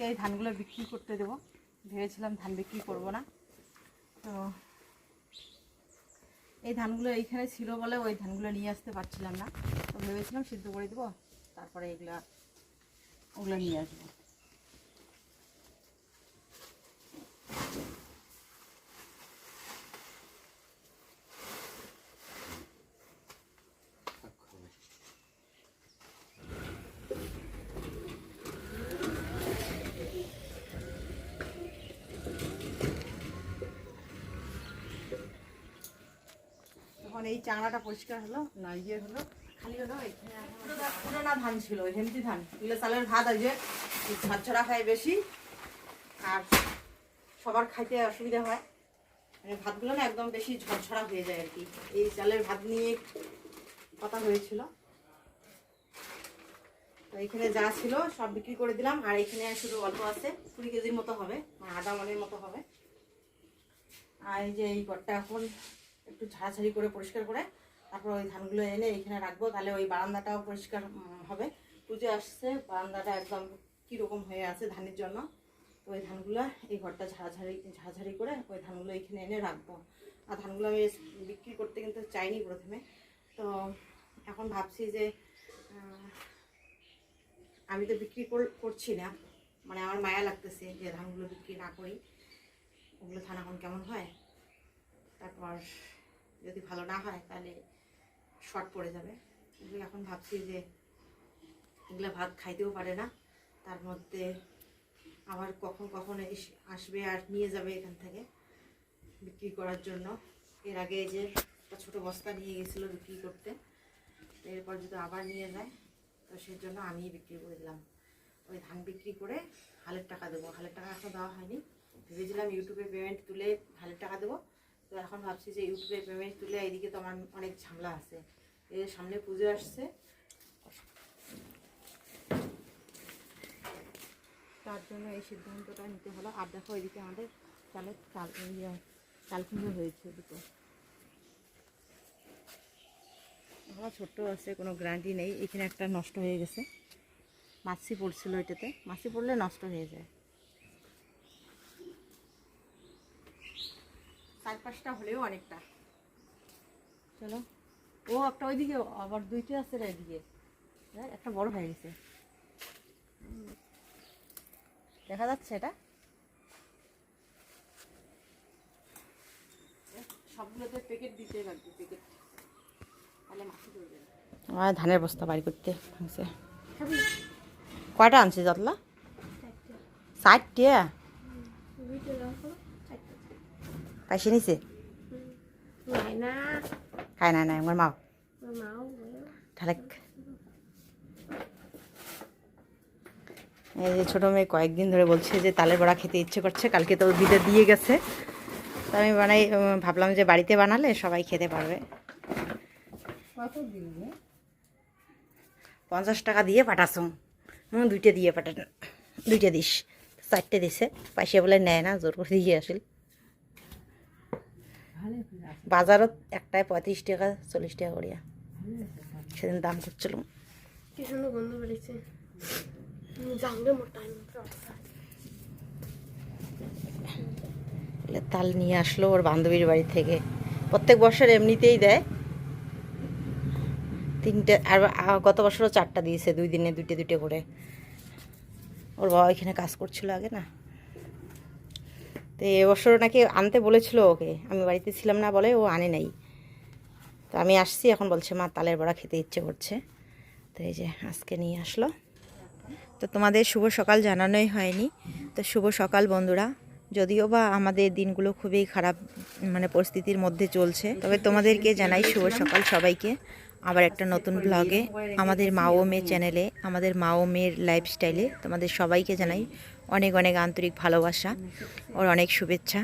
আজকে এই ধানগুলো বিক্রি করতে দেবো। ভেবেছিলাম ধান বিক্রি করব না। তো এই ধানগুলো এইখানে ছিল বলে ওই ধানগুলো নিয়ে আসতে পারছিলাম না। তো ভেবেছিলাম সিদ্ধ করে দেবো, তারপরে এগুলো ওগুলো নিয়ে আসব। তখন এই চাংড়াটা পরিষ্কার হলো না ইয়ে হলো, খালি এখানে এখন ধান ছিল ধান। এগুলো চালের ভাত আছে খায় বেশি, আর সবার খাইতে অসুবিধা হয়। মানে ভাতগুলো না একদম বেশি হয়ে যায় আর কি। এই চালের ভাত নিয়ে কথা হয়েছিল। তো এখানে যা ছিল সব বিক্রি করে দিলাম, আর এখানে শুধু অল্প আছে, কুড়ি কেজির মতো হবে মানে আধা মনের মতো হবে। আর এই যে এই ঘরটা এখন একটু ঝাড়াঝাড়ি করে পরিষ্কার করে তারপর ওই ধানগুলো এনে এখানে রাখব। তাহলে ওই বারান্দাটাও পরিষ্কার হবে। পুজো আসছে, বারান্দাটা একদম কীরকম হয়ে আছে ধানের জন্য। তো ওই ধানগুলো, এই ঘরটা ঝাড়াঝাড়ি ঝাড়াঝাড়ি করে ওই ধানগুলো এখানে এনে রাখব। আর ধানগুলো আমি বিক্রি করতে কিন্তু চাইনি প্রথমে। তো এখন ভাবছি যে আমি তো বিক্রি কর- করছি না। মানে আমার মায়া লাগতেছে যে ধানগুলো বিক্রি না করি। ওগুলো ধান এখন কেমন হয়? তারপর যদি ভালো না হয়, তাহলে শর্ট পড়ে যাবে। কিন্তু এখন ভাবছি যে এগুলো ভাত খাইতেও পারে না। তার মধ্যে আবার কখন কখন আসবে আর নিয়ে যাবে এখান থেকে বিক্রি করার জন্য। এর আগে যে একটা ছোটো বস্তা নিয়ে গেছিল বিক্রি করতে। এরপর যদি আবার নিয়ে যায়, তো সেই জন্য আমি বিক্রি করে দিলাম। ওই ধান বিক্রি করে হালের টাকা দেবো। হালের টাকা এখনও দেওয়া হয়নি। ভেবেছিলাম ইউটিউবে পেমেন্ট তুলে হালের টাকা দেবো। তো এখন ভাবছি যে ইউটিউবে পেমেন্ট তুলে এইদিকে তো আমার অনেক ঝামেলা আছে। যে সামনে পুজো আসছে। তার জন্য এই সিদ্ধান্তটা নিতে হলো। আর দেখো এদিকে আমাদের চালের চাল চাল কুমড়ো হয়েছে দুটো। আমার ছোট্ট আছে, কোনো গ্যারান্টি নেই। এখানে একটা নষ্ট হয়ে গেছে। মাছি পড়ছিল এটাতে। মাছি পড়লে নষ্ট হয়ে যায়। চার পাঁচটা হলেও অনেকটা। চলো। ও একটা ওইদিকে আবার দুইটা আছে এদিকে? একটা বড় হয়ে গেছে। দেখা যাচ্ছে এটা? সবগুলোতে প্যাকেট দিতে লাগবে প্যাকেট তাহলে মাছি ধরবে আমার ধানের বস্তা বাড়ি করতে ভাঙছে। কয়টা আনছি যতলা ষাটটা পাইছে নিছে খাই নাই নাই আমার মাও তাহলে এই যে ছোটো মেয়ে কয়েকদিন ধরে বলছে যে তালের বড়া খেতে ইচ্ছে করছে কালকে তো দিদে দিয়ে গেছে। তো আমি বানাই ভাবলাম যে বাড়িতে বানালে সবাই খেতে পারবে। পঞ্চাশ টাকা দিয়ে পাঠাছো হুম দুইটা দিয়ে পাঠান দুইটা দিস। চারটে দিছে। পয়সা বলে নেয় না জোর করে দিয়ে আসিল। বাজারত একটায় পঁয়ত্রিশ টাকা চল্লিশ টাকা করিয়া। সেদিন দাম করছিলাম। কি সুন্দর গন্ধ বেরিয়েছে। জানলে মোটা এগুলো তাল নিয়ে আসলো ওর বান্ধবীর বাড়ি থেকে। প্রত্যেক বছর এমনিতেই দেয়। তিনটে আর গত বছরও চারটা দিয়েছে দুই দিনে দুইটে দুইটে করে। ওর বাবা এখানে কাজ করছিল আগে না? তো এবছর নাকি আনতে বলেছিল ওকে। আমি বাড়িতে ছিলাম না বলে ও আনে নাই। তো আমি আসছি, এখন বলছে, মা, তালের বড়া খেতে ইচ্ছে করছে। তো এই যে আজকে নিয়ে আসলো। তো তোমাদের শুভ সকাল জানানোই হয়নি। তো শুভ সকাল বন্ধুরা। যদিও বা আমাদের দিনগুলো খুবই খারাপ মানে পরিস্থিতির মধ্যে চলছে, তবে তোমাদেরকে জানাই শুভ সকাল সবাইকে। আবার একটা নতুন ব্লগে আমাদের মা ও মেয়ে চ্যানেলে আমাদের মা ও মেয়ের লাইফস্টাইলে তোমাদের সবাইকে জানাই অনেক অনেক আন্তরিক ভালোবাসা ওর অনেক শুভেচ্ছা।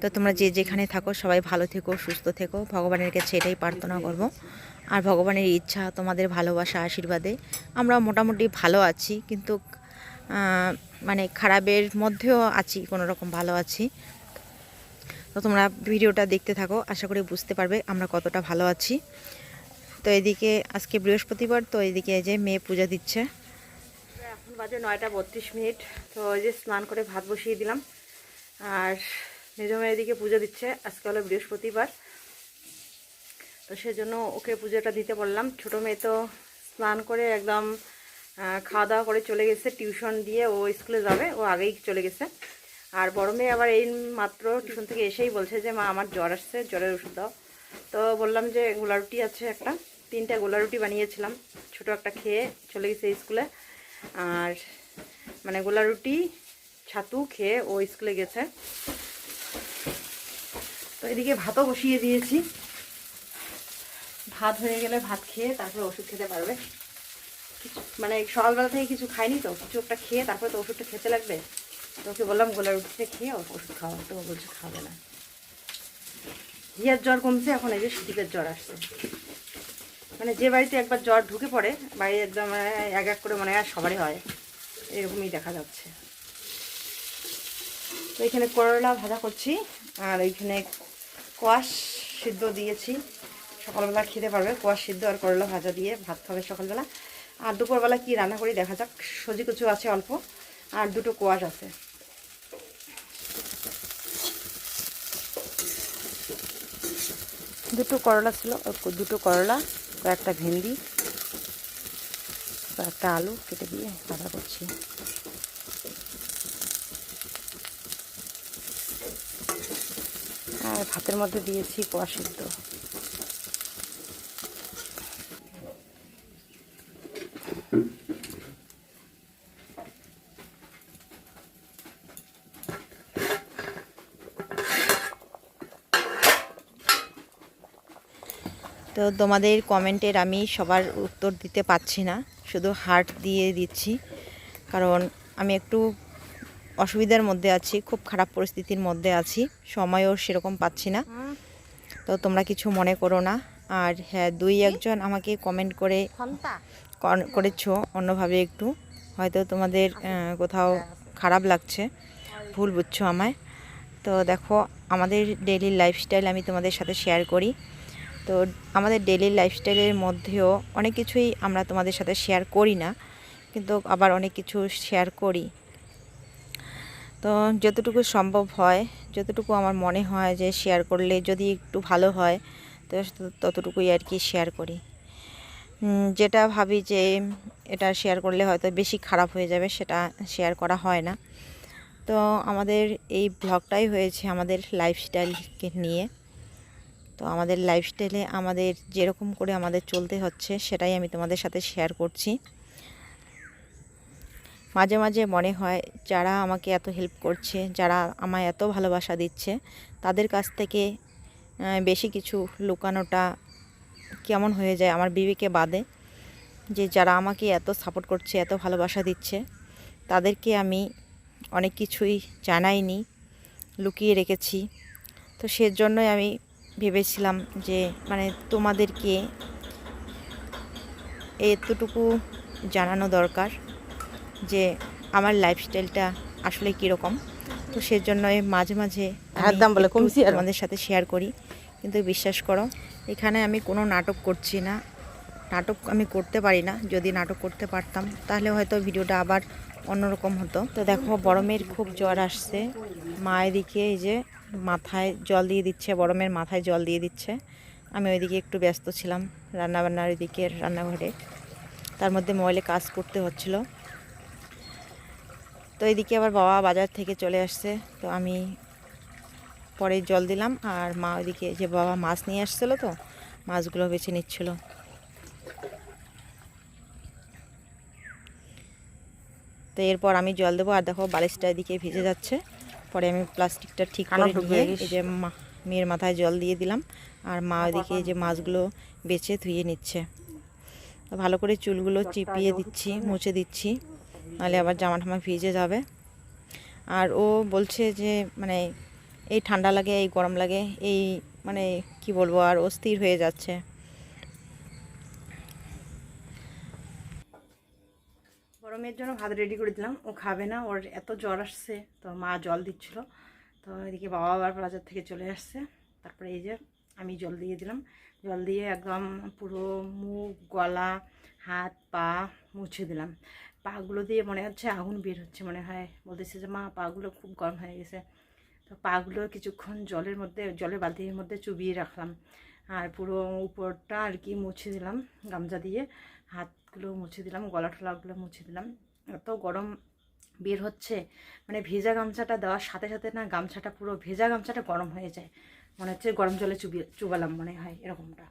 তো তোমরা যে যেখানে থাকো, সবাই ভালো থেকো, সুস্থ থেকো। ভগবানের কাছে এটাই প্রার্থনা করব। আর ভগবানের ইচ্ছা, তোমাদের ভালোবাসা, আশীর্বাদে আমরা মোটামুটি ভালো আছি, কিন্তু মানে খারাপের মধ্যেও আছি কোনো রকম ভালো আছি। তো তোমরা ভিডিওটা দেখতে থাকো, আশা করি বুঝতে পারবে আমরা কতটা ভালো আছি। তো এদিকে আজকে বৃহস্পতিবার, তো এদিকে এই যে মেয়ে পূজা দিচ্ছে। এখন বাজে নয়টা বত্রিশ মিনিট। তো ওই যে স্নান করে ভাত বসিয়ে দিলাম। আর মেজো মেয়ের দিকে পুজো দিচ্ছে। আজকে হলো বৃহস্পতিবার। তো সেজন্য ওকে পুজোটা দিতে বললাম। ছোটো মেয়ে তো স্নান করে একদম খাওয়া দাওয়া করে চলে গেছে। টিউশন দিয়ে ও স্কুলে যাবে। ও আগেই চলে গেছে। আর বড় মেয়ে আবার এই মাত্র টিউশন থেকে এসেই বলছে যে, মা, আমার জ্বর আসছে। জ্বরের ওষুধ দাও। তো বললাম যে গোলা রুটি আছে একটা। তিনটা গোলা রুটি বানিয়েছিলাম। ছোট একটা খেয়ে চলে গেছে স্কুলে। আর মানে গোলা রুটি, ছাতু খেয়ে ও স্কুলে গেছে। তো এদিকে ভাতও বসিয়ে দিয়েছি। ভাত হয়ে গেলে ভাত খেয়ে তারপরে ওষুধ খেতে পারবে। কিছু- মানে সকালবেলা থেকে কিছু খাইনি তো, কিছু একটা খেয়ে তারপরে তো ওষুধটা খেতে লাগবে। তো ওকে বললাম গোলা রুটিতে খেয়ে ওষুধ খাওয়া তো বলছে খাবে না। রিয়ার জ্বর কমছে, এখন এই যে শীতের জ্বর আসছে। মানে যে বাড়িতে একবার জ্বর ঢুকে পড়ে, বাড়ি একদম মানে এক এক করে মনে হয় সবারই হয়। এরকমই দেখা যাচ্ছে। তো এখানে করলা ভাজা করছি, আর এইখানে কোয়াশ সিদ্ধ দিয়েছি। সকালবেলা খেতে পারবে, কোয়াশ সিদ্ধ আর করলা ভাজা দিয়ে ভাত খাবে সকালবেলা। আর দুপুরবেলা কি রান্না করি দেখা যাক সজি কুচু আছে অল্প, আর দুটো কোয়াশ আছে। দুটো করলা ছিল, দুটো করলা। কয়েকটা ভেন্ডি কয়েকটা আলু কেটে দিয়ে ভাজা করছি। আর ভাতের মধ্যে দিয়েছি কোয়া সিদ্ধ। তো তোমাদের কমেন্টের আমি সবার উত্তর দিতে পারছি না শুধু হার্ট দিয়ে দিচ্ছি। কারণ আমি একটু অসুবিধার মধ্যে আছি খুব খারাপ পরিস্থিতির মধ্যে আছি সময়ও সেরকম পাচ্ছি না। তো তোমরা কিছু মনে করো না। আর হ্যাঁ দুই একজন আমাকে কমেন্ট করে কর- করেছ অন্যভাবে একটু। হয়তো তোমাদের কোথাও খারাপ লাগছে ভুল বুঝছ আমায়। তো দেখো আমাদের ডেইলি লাইফস্টাইল আমি তোমাদের সাথে শেয়ার করি। তো আমাদের ডেলি লাইফস্টাইলের মধ্যেও অনেক কিছুই আমরা তোমাদের সাথে শেয়ার করি না, কিন্তু আবার অনেক কিছু শেয়ার করি। তো যতটুকু সম্ভব হয়, যতটুকু আমার মনে হয় যে শেয়ার করলে যদি একটু ভালো হয়, তো ততটুকুই আর কি শেয়ার করি। যেটা ভাবি যে এটা শেয়ার করলে হয়তো বেশি খারাপ হয়ে যাবে, সেটা শেয়ার করা হয় না। তো আমাদের এই ব্লগটাই হয়েছে আমাদের লাইফস্টাইলকে নিয়ে। তো আমাদের লাইফস্টাইলে আমাদের যেরকম করে আমাদের চলতে হচ্ছে, সেটাই আমি তোমাদের সাথে শেয়ার করছি। মাঝে মাঝে মনে হয় যারা আমাকে এত হেল্প করছে, যারা আমায় এত ভালোবাসা দিচ্ছে, তাদের কাছ থেকে বেশি কিছু লুকানোটা কেমন হয়ে যায় আমার বিবেকে বাদে। যে যারা আমাকে এত সাপোর্ট করছে, এত ভালোবাসা দিচ্ছে, তাদেরকে আমি অনেক কিছুই জানাইনি, লুকিয়ে রেখেছি। তো সেজন্যই আমি ভেবেছিলাম যে মানে তোমাদেরকে এতটুকু জানানো দরকার যে আমার লাইফস্টাইলটা আসলে কীরকম। তো সেজন্যই মাঝে মাঝে একদম বলে কমছি আরও। তোমাদের সাথে শেয়ার করি। কিন্তু বিশ্বাস করো এখানে আমি কোনো নাটক করছি না। নাটক আমি করতে পারি না। যদি নাটক করতে পারতাম তাহলে হয়তো ভিডিওটা আবার অন্যরকম হতো। তো দেখো বড়মের খুব জ্বর আসছে। মা এদিকে এই যে মাথায় জল দিয়ে দিচ্ছে বড়মের মাথায় জল দিয়ে দিচ্ছে। আমি ওইদিকে একটু ব্যস্ত ছিলাম, রান্নাবান্নার ওইদিকে রান্নাঘরে। তার মধ্যে মোবাইলে কাজ করতে হচ্ছিল। তো এদিকে আবার বাবা বাজার থেকে চলে আসছে, তো আমি পরে জল দিলাম আর মা ওইদিকে যে বাবা মাছ নিয়ে আসছিল তো, মাছগুলো বেছে নিচ্ছিল। তো এরপর আমি জল দেবো আর দেখো বালিশটা এদিকে ভিজে যাচ্ছে। পরে আমি প্লাস্টিকটা ঠিক করে নিয়ে এই যে মেয়ের মাথায় জল দিয়ে দিলাম। আর মা ওইদিকে যে মাছগুলো বেছে ধুয়ে নিচ্ছে। তো ভালো করে চুলগুলো চিপিয়ে দিচ্ছি মুছে দিচ্ছি। নাহলে আবার জামা ঠামা ভিজে যাবে। আর ও বলছে যে মানে এই ঠান্ডা লাগে এই গরম লাগে এই মানে কি বলব আর অস্থির হয়ে যাচ্ছে। গরমের জন্য ভাত রেডি করে দিলাম। ও খাবে না, ওর এত জ্বর আসছে, তো মা জল দিচ্ছিল। তো এদিকে বাবা আবার বাজার থেকে চলে আসছে। তারপরে এই যে আমি জল দিয়ে দিলাম। জল দিয়ে একদম পুরো মুখ, গলা, হাত, পা মুছে দিলাম। পাগুলো দিয়ে মনে হচ্ছে আগুন বের হচ্ছে, মনে হয়। বলতেছে যে, মা, পাগুলো খুব গরম হয়ে গেছে। তো পাগুলো কিছুক্ষণ জলের মধ্যে, জলের বালতির মধ্যে চুবিয়ে রাখলাম। আর পুরো উপরটা আর কি মুছে দিলাম গামছা দিয়ে। হাতগুলো মুছে দিলাম, গলা টলাগুলো মুছে দিলাম। এত গরম বের হচ্ছে মানে ভেজা গামছাটা দেওয়ার সাথে সাথে না গামছাটা পুরো, ভেজা গামছাটা গরম হয়ে যায়। মনে হচ্ছে গরম জলে চুবিয়ে চুবালাম মনে হয় এরকমটা।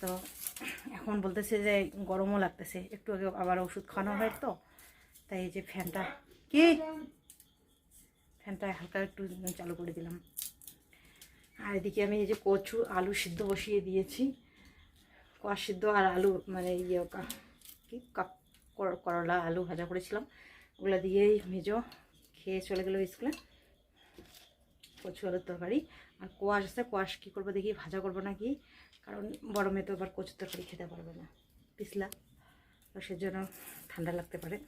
তো এখন বলতেছে যে গরমও লাগতেছে, একটু আগে আবার ওষুধ খাওয়ানো হয় তো, তাই এই যে ফ্যানটা, কি? ফ্যানটা হালকা একটু চালু করে দিলাম। আর এদিকে আমি এই যে কচু, আলু সিদ্ধ বসিয়ে দিয়েছি। কোয়া সিদ্ধ আর আলু মানে ইয়ে কা- কি কাপ করলা, আলু ভাজা করেছিলাম। ওগুলো দিয়েই মেজো খেয়ে চলে গেলো স্কুলে। কচু আলুর তরকারি। আর কোয়াশ আছে, কোয়াশ কী করব দেখি, ভাজা করব নাকি? কারণ গরমে তো আবার কচুর তরকারি খেতে পারবে না। পিছলা। তো সেজন্য ঠান্ডা লাগতে পারে।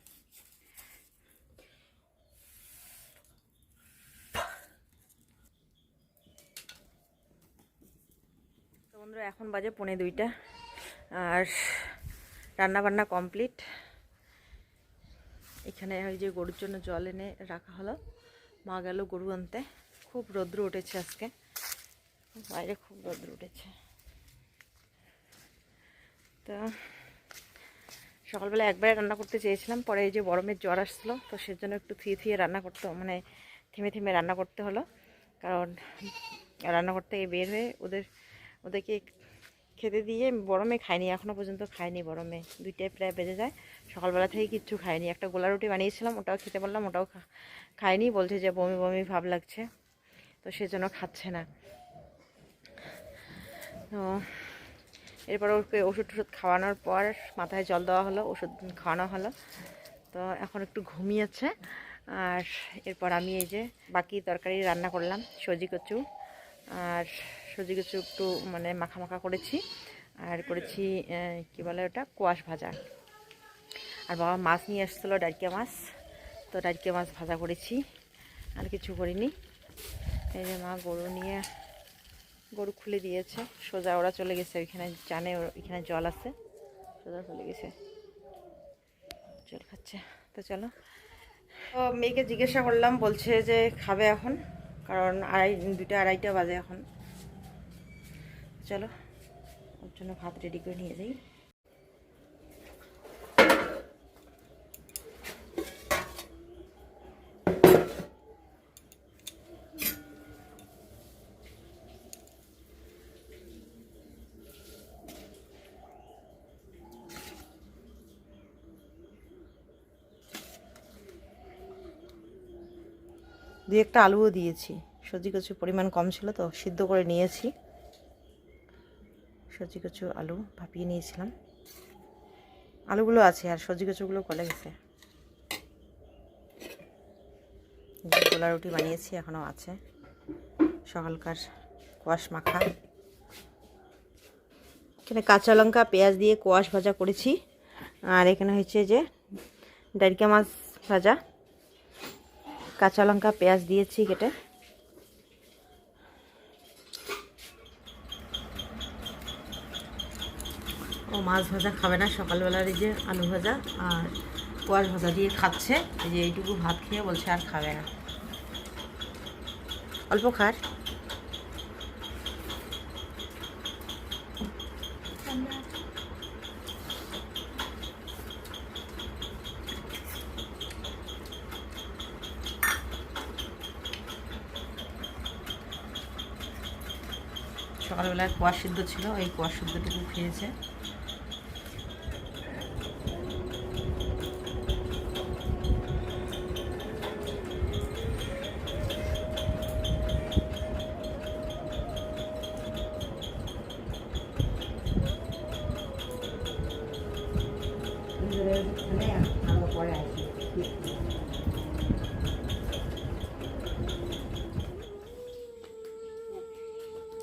বন্ধুরা, এখন বাজে পৌনে দুইটা। আর রান্না বান্না কমপ্লিট। এখানে ওই যে গরুর জন্য জল এনে রাখা হলো। মা গেল গরু আনতে। খুব রৌদ্র উঠেছে আজকে। বাইরে খুব রৌদ্র উঠেছে। তো সকালবেলা একবারে রান্না করতে চেয়েছিলাম, পরে এই যে গরমের জ্বর আসছিল, তো সেজন্য একটু থিয়ে থিয়ে রান্না করতে মানে থেমে থেমে রান্না করতে হলো। কারণ রান্না করতে বের হয়ে ওদের, ওদেরকে খেতে দিয়ে গরমে খাইনি এখনও পর্যন্ত খাইনি গরমে দুইটায় প্রায় বেজে যায়। সকালবেলা থেকে কিচ্ছু খাইনি। একটা গোলা রুটি বানিয়েছিলাম, ওটাও খেতে বললাম ওটাও খাইনি। বলছে যে বমি বমি ভাব লাগছে, তো সেজন্য খাচ্ছে না। তো এরপর ওকে ওষুধ টষুধ খাওয়ানোর পর মাথায় জল দেওয়া হলো, ওষুধ খাওয়ানো হলো। তো এখন একটু ঘুমিয়েছে। আর এরপর আমি এই যে বাকি তরকারি রান্না করলাম, সজি কচু। আর সজি কিছু একটু মানে মাখা মাখা করেছি। আর করেছি কি বলে ওটা? কোয়াশ ভাজা। আর বাবা মাছ নিয়ে এসেছিল ডারকিয়া মাছ। তো ডারকিয়া মাছ ভাজা করেছি। আর কিছু করিনি। এই যে মা গরু নিয়ে, গরু খুলে দিয়েছে। সোজা ওরা চলে গেছে, ওইখানে জানে ওইখানে জল আছে। সোজা চলে গেছে। জল খাচ্ছে। তো চলো। তো মেয়েকে জিজ্ঞাসা করলাম, বলছে যে খাবে এখন। কারণ আড়াই দুটা আড়াইটা বাজে এখন। চলো, ওর জন্য ভাত রেডি করে নিয়ে যাই। দুই একটা আলুও দিয়েছি। সবজি কচু পরিমাণ কম ছিল, তো সিদ্ধ করে নিয়েছি। সবজি কচু, আলু ভাপিয়ে নিয়েছিলাম। আলুগুলো আছে আর সবজি কচুগুলো গলে গেছে। গোলা রুটি বানিয়েছি, এখনও আছে। সকালকার কোয়াশ মাখা। এখানে কাঁচা লঙ্কা, পেঁয়াজ দিয়ে কোয়াশ ভাজা করেছি। আর এখানে হয়েছে যে ডাইরকা মাছ ভাজা। কাঁচা লঙ্কা, পেঁয়াজ দিয়েছি কেটে। ও মাছ ভাজা খাবে না, সকালবেলার এই যে আলু ভাজা আর কোয়াশ ভাজা দিয়ে খাচ্ছে। এই যে এইটুকু ভাত খেয়ে বলছে আর খাবে না। অল্প খার সকালবেলায় কোয়া সিদ্ধ ছিল, এই কোয়া সিদ্ধটুকু খেয়েছে।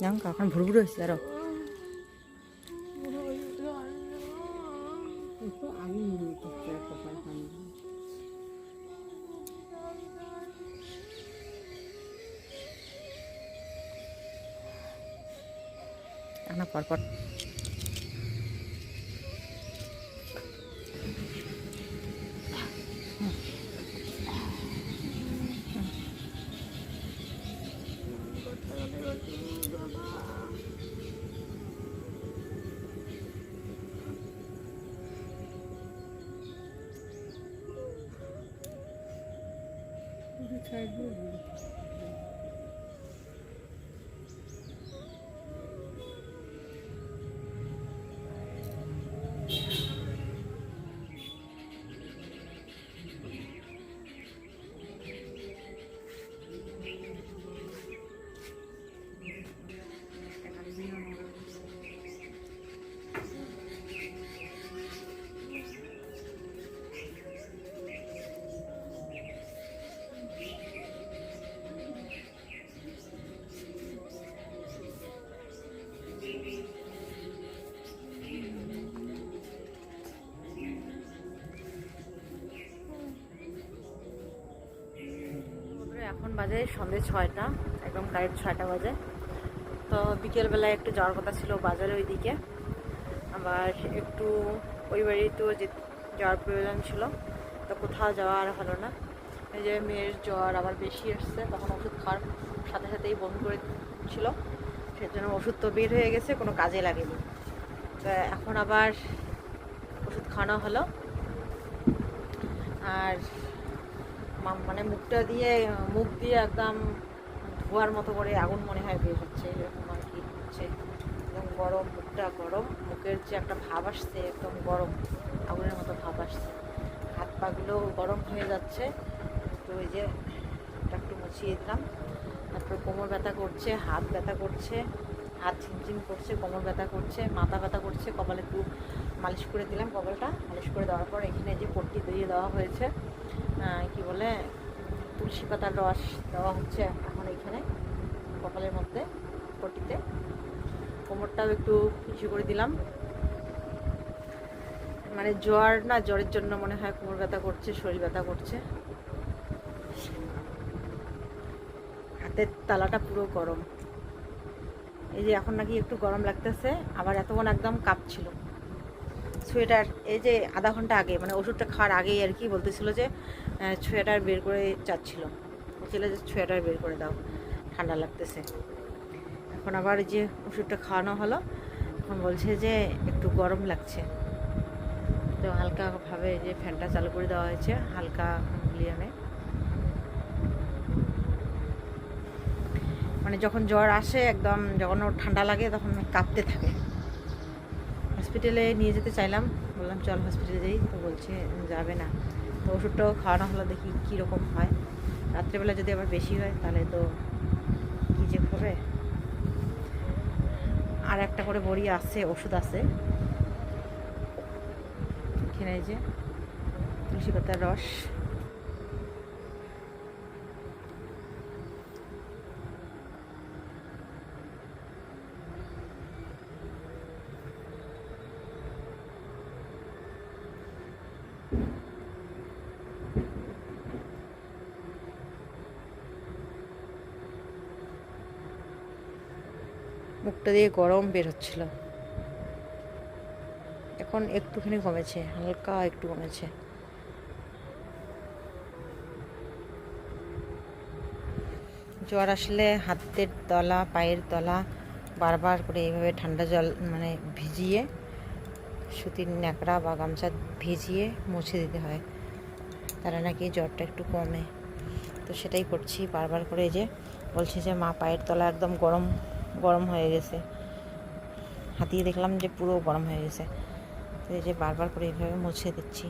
জান কখন ভুরভুর হয়েছে আরও আনা পরপর বন্ধুরা, এখন বাজে সন্ধে ছয়টা, একদম কারেক্ট ছয়টা বাজে। তো বিকেলবেলায় একটু যাওয়ার কথা ছিল বাজারে ওইদিকে। আবার একটু ওই বাড়িতেও যে যাওয়ার প্রয়োজন ছিল, তো কোথাও যাওয়া আর হলো না। এই যে মেয়ের জ্বর আবার বেশি এসছে তখন ওষুধ খাওয়ার সাথে সাথেই বন্ধ করে ছিল। সেজন্য ওষুধ তো বের হয়ে গেছে, কোনো কাজে লাগেনি। তো এখন আবার ওষুধ খাওয়ানো হলো। আর মানে মুখটা দিয়ে, মুখ দিয়ে একদম ধোয়ার মতো করে আগুন মনে হয় বের হচ্ছে, এরকম আর কি হচ্ছে। একদম গরম, মুখটা গরম, মুখের যে একটা ভাব আসছে, একদম গরম, আগুনের মতো ভাব আসছে। হাত পাগুলো গরম হয়ে যাচ্ছে, তো ওই যে একটু মুছিয়ে দিলাম। তারপর কোমর ব্যথা করছে, হাত ব্যথা করছে, হাত ঝিমঝিম করছে, কোমর ব্যথা করছে, মাথা ব্যথা করছে, কপালে একটু মালিশ করে দিলাম কপালটা। মালিশ করে দেওয়ার পর এখানে যে পট্টি দিয়ে দেওয়া হয়েছে। কি বলে, তুলসী পাতার রস দেওয়া হচ্ছে এখন এখানে, কপালের মধ্যে, পট্টিতে। কোমরটাও একটু ইসে করে দিলাম। মানে জ্বর না, জ্বরের জন্য মনে হয় কোমর ব্যথা করছে, শরীর ব্যথা করছে। হাতের তালাটা পুরো গরম। এই যে এখন নাকি একটু গরম লাগতেছে, আবার এতক্ষণ একদম কাঁপছিল। সোয়েটার, এই যে আধা ঘণ্টা আগে মানে ওষুধটা খাওয়ার আগেই আর কি বলতেছিল যে সোয়েটার বের করে চাচ্ছিল বলছিল যে সোয়েটার বের করে দাও, ঠান্ডা লাগতেছে। এখন আবার যে ওষুধটা খাওয়ানো হলো, এখন বলছে যে একটু গরম লাগছে। তো হালকাভাবে যে ফ্যানটা চালু করে দেওয়া হয়েছে, হালকা ভলিউমে মানে যখন জ্বর আসে, একদম যখন ওর ঠান্ডা লাগে, তখন কাঁপতে থাকে। হসপিটালে নিয়ে যেতে চাইলাম, বললাম, চল হসপিটালে যাই। তো বলছে, যাবে না। তো ওষুধটাও খাওয়ানো হলো, দেখি কীরকম হয়। রাত্রেবেলা যদি আবার বেশি হয়, তাহলে তো কী যে হবে? আর একটা করে বড়ি আছে, ওষুধ আছে। এখানে যে, তুলসী পাতার রস। মুখটা দিয়ে গরম বের হচ্ছিল। এখন একটুখানি কমেছে, হালকা একটু কমেছে। জ্বর আসলে হাতের তলা, পায়ের তলা বারবার করে এইভাবে ঠান্ডা জল মানে ভিজিয়ে, সুতির ন্যাকড়া বা গামছা ভিজিয়ে মুছে দিতে হয়। তারা নাকি জ্বরটা একটু কমে। তো সেটাই করছি, বারবার করে যে বলছি যে মা পায়ের তলা একদম গরম গরম হয়ে গেছে। হাতিয়ে দেখলাম যে পুরো গরম হয়ে গেছে। তো এই যে বারবার করে এইভাবে মুছে দিচ্ছি।